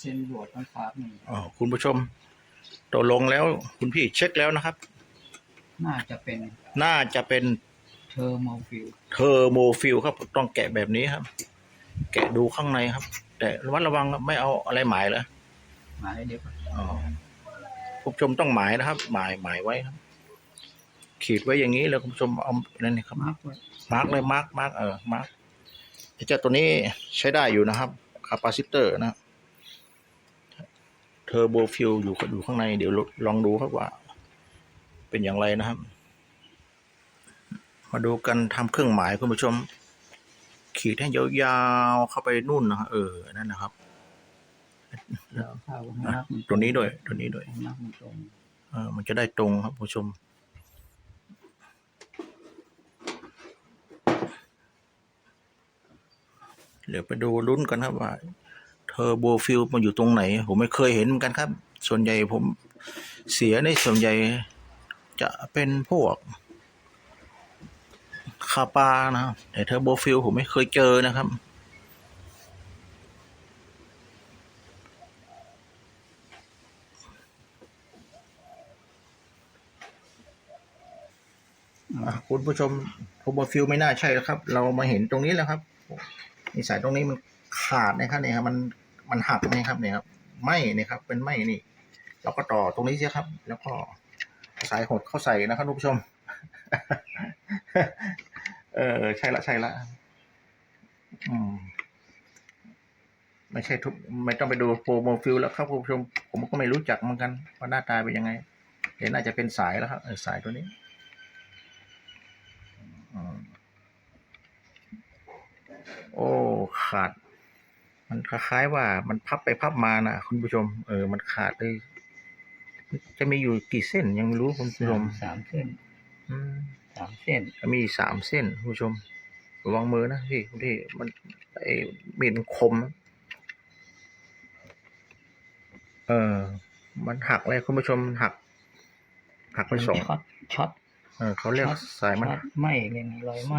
เส้นหลวดมันขาดนี่อ๋อคุณผู้ชมตกลงแล้ว คุณพี่เช็คแล้วนะครับ น่าจะเป็นน่าจะเป็นเทอร์โมฟิลเทอร์โมฟิลครับ ต้องแกะแบบนี้ครับ แกะดูข้างในครับ แต่ระมัดระวังครับไม่เอาอะไรหมายเหรอหมายเดี๋ยวก่อนอ๋อคุณผู้ชมต้องหมายนะครับ หมายหมายไว้ครับ ขีดไว้อย่างนี้แล้วคุณผู้ชมเอานั่นนี่ครับมาร์กไว้มาร์กเลยมาร์กมาร์กเออมาร์กเจ้าตัวนี้ใช้ได้อยู่นะครับคาปาซิเตอร์นะ เทอร์โบฟิลอยู่อยู่ข้างในเดี๋ยวลองดูครับว่า เป็นอย่างไรนะครับ มาดูกันทำเครื่องหมายคุณผู้ชม ขีดให้ยาวๆเข้าไปนู่นนะเออนั่นนะครับเดี๋ยวเข้าให้อะนักมันตัวนี้ด้วยตัวนี้ด้วยให้นักมันตรงเออมันจะได้ตรงครับคุณผู้ชม เดี๋ยวไปดูลุ้นกันครับว่าเท อร์โบฟิลมันอยู่ตรงไหน ผมไม่เคยเห็นเหมือนกันครับ ส่วนใหญ่ผมเสียในส่วนใหญ่จะเป็นพวกคาปานะครับแต่เทอร์โบฟิลผมไม่เคยเจอนะครับ คุณผู้ชมโทรบฟิลไม่น่าใช่แล้วครับ เรามาเห็นตรงนี้แล้วครับนี่สายตรงนี้มันขาดนะครับเนี่ยครับมัน มันหักนะครับเนี่ยครับไหมเนี่ยครับ เป็นไหมนี่ เราก็ต่อตรงนี้เสียครับ แล้วก็สายหดเข้าใส่นะครับคุณผู้ชม เออใช่ละใช่ละอืมไม่ใช่ทุกไม่ต้องไปดูโปรโมฟิลแล้วครับคุณผู้ชม ผมก็ไม่รู้จักเหมือนกันว่าหน้าตาเป็นยังไงเห็นน่าจะเป็นสายแล้วครับสายตัวนี้อโอ้ขาด มันคล้ายๆว่ามันพับไปพับมานะคุณผู้ชม เออ มันขาดเลย จะมีอยู่กี่เส้นยังไม่รู้คุณผู้ชมสามเส้นอืมสามเส้นมีสามเส้นคุณผู้ชมระวังมือนะพี่คุณพี่มันไอ้มีดมันคมนะเออ มันหักเลยคุณผู้ชมหัก หักไปสองช็อตช็อตเออเขาเรียกช็อตสายมันช็อตไหมเลยนะรอยไหม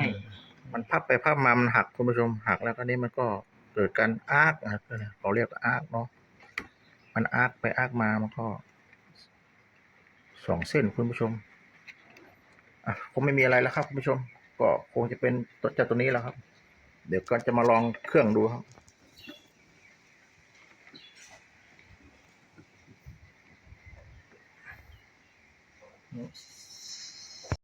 มันพับไปพับมามันหักคุณผู้ชมหักแล้วก็นี่มันก็เกิดการอาร์กนะครับเขาเรียกอาร์กเนาะมันอาร์กไปอาร์กมามันก็สองเส้นคุณผู้ชมอะคงไม่มีอะไรแล้วครับคุณผู้ชม ก็คงจะเป็นตัวเจ้าตัวนี้แล้วครับ เดี๋ยวก็จะมาลองเครื่องดูครับส